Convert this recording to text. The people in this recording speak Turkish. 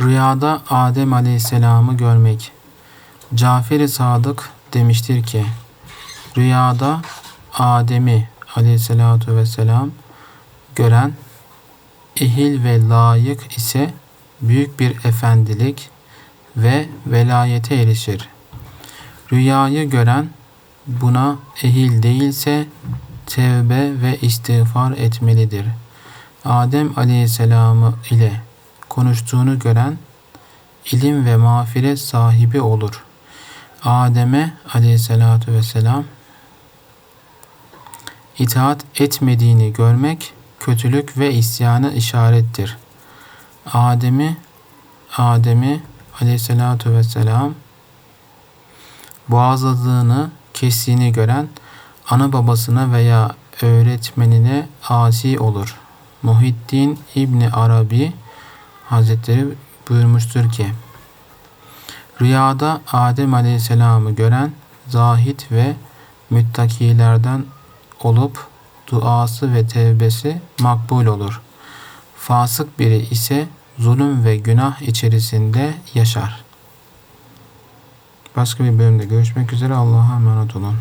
Rüyada Adem Aleyhisselam'ı görmek. Cafer-i Sadık demiştir ki, Rüyada Adem'i Aleyhisselatu Vesselam gören ehil ve layık ise büyük bir efendilik ve velayete erişir. Rüyayı gören buna ehil değilse tevbe ve istiğfar etmelidir. Adem Aleyhisselam'ı ile konuştuğunu gören ilim ve mağfiret sahibi olur. Adem'e Aleyhisselatü Vesselam itaat etmediğini görmek kötülük ve isyanı işarettir. Adem'i Adem'i Aleyhisselatü Vesselam boğazladığını, kestiğini gören ana babasına veya öğretmenine asi olur. Muhiddin İbni Arabi Hazretleri buyurmuştur ki, Rüyada Adem Aleyhisselam'ı gören zahit ve müttakilerden olup duası ve tevbesi makbul olur. Fasık biri ise zulüm ve günah içerisinde yaşar. Başka bir bölümde görüşmek üzere. Allah'a emanet olun.